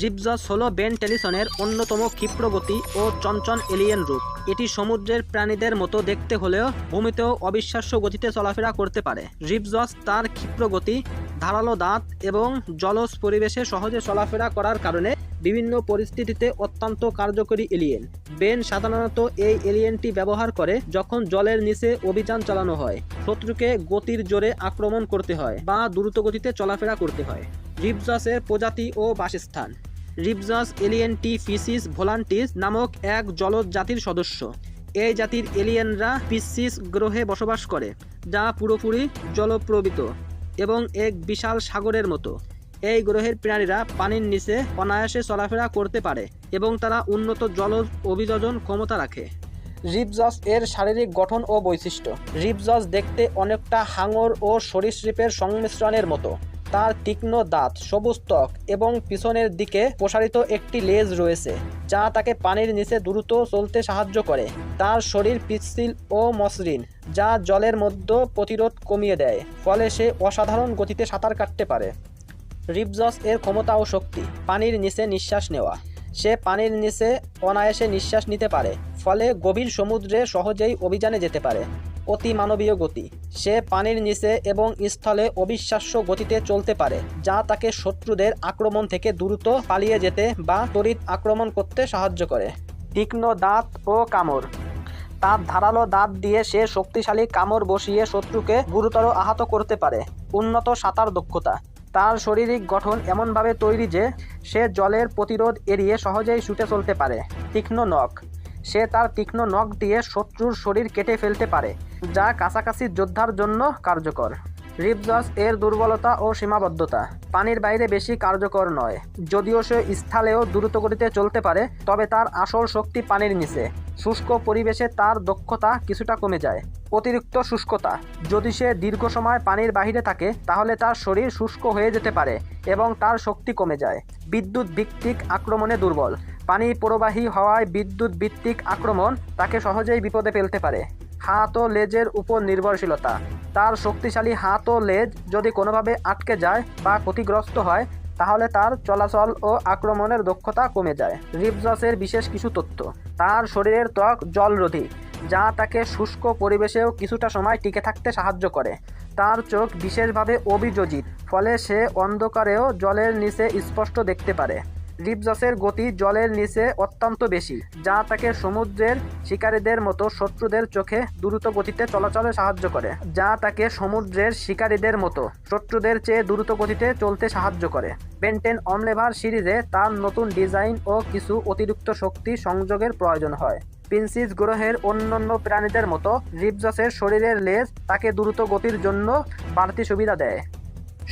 জিপজস হল বেন টেলিসনের অন্যতম ক্ষিপ্রগতি ও চঞ্চন এলিয়েন রূপ। এটি সমুদ্রের প্রাণীদের মতো দেখতে হলেও ভূমিতেও অবিশ্বাস্য গতিতে চলাফেরা করতে পারে। রিপজস তার ক্ষিপ্রগতি, ধারালো দাঁত এবং জলজ পরিবেশে সহজে চলাফেরা করার কারণে বিভিন্ন পরিস্থিতিতে অত্যন্ত কার্যকরী এলিয়েন। বেন সাধারণত এই এলিয়েনটি ব্যবহার করে যখন জলের নিচে অভিযান চালানো হয়, শত্রুকে গতির জোরে আক্রমণ করতে হয় বা দ্রুত গতিতে চলাফেরা করতে হয়। রিপজসের প্রজাতি ও বাসস্থান। রিপজস এলিয়েনটি ফিসিস ভোলান্টিস নামক এক জলজ জাতির সদস্য। এই জাতির এলিয়েনরা পিসিস গ্রহে বসবাস করে, যা পুরোপুরি জলপ্রবিত এবং এক বিশাল সাগরের মতো। এই গ্রহের প্রাণীরা পানির নিচে অনায়াসে চলাফেরা করতে পারে এবং তারা উন্নত জলজ অভিযোজন ক্ষমতা রাখে। রিপজস এর শারীরিক গঠন ও বৈশিষ্ট্য। রিপজস দেখতে অনেকটা হাঙর ও সরীসৃপের সংমিশ্রণের মতো। তার তীক্ষ্ণ দাঁত, সবুজ ত্বক এবং পিছনের দিকে প্রসারিত একটি লেজ রয়েছে, যা তাকে পানির নিচে দ্রুত চলতে সাহায্য করে। তার শরীর পিচ্ছিল ও মসৃণ, যা জলের মধ্যে প্রতিরোধ কমিয়ে দেয়, ফলে সে অসাধারণ গতিতে সাঁতার কাটতে পারে। রিপজস এর ক্ষমতা ও শক্তি, পানির নিচে নিঃশ্বাস নেওয়া। সে পানির নিচে অনায়াসে নিঃশ্বাস নিতে পারে, ফলে গভীর সমুদ্রে সহজেই অভিযানে যেতে পারে। অতি মানবীয় গতি। সে পানির নিচে এবং স্থলে অবিশ্বাস্য গতিতে চলতে পারে, যা তাকে শত্রুদের আক্রমণ থেকে দ্রুত পালিয়ে যেতে বা তড়িৎ আক্রমণ করতে সাহায্য করে। তীক্ষ্ণ দাঁত ও কামড়। তার ধারালো দাঁত দিয়ে সে শক্তিশালী কামড় বসিয়ে শত্রুকে গুরুতর আহত করতে পারে। উন্নত সাঁতার দক্ষতা। তার শারীরিক গঠন এমনভাবে তৈরি যে, সে জলের প্রতিরোধ এড়িয়ে সহজেই ছুটে চলতে পারে। তীক্ষ্ণ নখ। সে তার তীক্ষ্ণ নখ দিয়ে শত্রুর শরীর কেটে ফেলতে পারে, যা কাছাকাছি যোদ্ধার জন্য কার্যকর। রিপজস এর দুর্বলতা ও সীমাবদ্ধতা পানির বাইরে বেশি কার্যকর নয়। যদিও সে স্থলেও দ্রুত গতিতে চলতে পারে, তবে তার আসল শক্তি পানির নিচে। শুষ্ক পরিবেশে তার দক্ষতা কিছুটা কমে যায়। অতিরিক্ত শুষ্কতা, যদি সে দীর্ঘ সময় পানির বাইরে থাকে, তাহলে তার শরীর শুষ্ক হয়ে যেতে পারে এবং তার শক্তি কমে যায়। বিদ্যুৎ ভিত্তিক আক্রমণে দুর্বল। পানি প্রবাহী হওয়ায় বিদ্যুৎ ভিত্তিক আক্রমণ তাকে সহজেই বিপদে ফেলতে পারে। হাত ও লেজের উপর নির্ভরশীলতা। তার শক্তিশালী হাত ও লেজ যদি কোনোভাবে আটকে যায় বা ক্ষতিগ্রস্ত হয়, তাহলে তার চলাচল ও আক্রমণের দক্ষতা কমে যায়। রিপজসের বিশেষ কিছু তথ্য। তার শরীরের ত্বক জলরোধী, যা তাকে শুষ্ক পরিবেশেও কিছুটা সময় টিকে থাকতে সাহায্য করে। তার চোখ বিশেষভাবে অভিযোজিত, ফলে সে অন্ধকারেও জলের নিচে স্পষ্ট দেখতে পারে। রিপজসের গতি জলের নিচে অত্যন্ত বেশি, যা তাকে সমুদ্রের শিকারীদের মতো শত্রুদের চোখে দ্রুত গতিতে চলাচলে সাহায্য করে, যা তাকে সমুদ্রের শিকারীদের মতো শত্রুদের চেয়ে দ্রুত গতিতে চলতে সাহায্য করে। বেন্টেন অমলেভার সিরিজে তার নতুন ডিজাইন ও কিছু অতিরিক্ত শক্তি সংযোগের প্রয়োজন হয়। পিনসিস গ্রহের অন্যান্য প্রাণীদের মতো রিপজসের শরীরের লেজ তাকে দ্রুত গতির জন্য বাড়তি সুবিধা দেয়।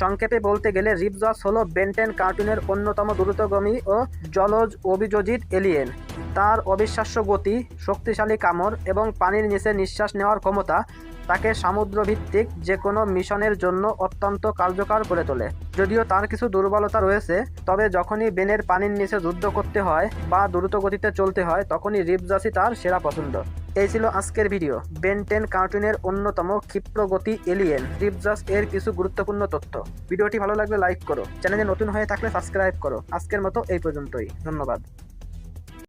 সংক্ষেপে বলতে গেলে রিপজস হলো বেন্টেন কার্টুনের অন্যতম দ্রুতগমী ও জলজ অভিযোজিত এলিয়েন তার অবিশ্বাস্য গতি, শক্তিশালী কামড় এবং পানির নিচে নিঃশ্বাস নেওয়ার ক্ষমতা তাকে সামুদ্রভিত্তিক যে কোনো মিশনের জন্য অত্যন্ত কার্যকর করে তোলে। যদিও তার কিছু দুর্বলতা রয়েছে, তবে যখনই বেনের পানির নিচে যুদ্ধ করতে হয় বা দ্রুত গতিতে চলতে হয়, তখনই রিপজাসই তার সেরা পছন্দ। এই ছিল আজকের ভিডিও বেনটেন কার্টুনের অন্যতম ক্ষিপ্রগতি এলিয়েন রিপজাস এর কিছু গুরুত্বপূর্ণ তথ্য। ভিডিওটি ভালো লাগলে লাইক করো। চ্যানেলে নতুন হয়ে থাকলে সাবস্ক্রাইব করো। আজকের মতো এই পর্যন্তই। ধন্যবাদ।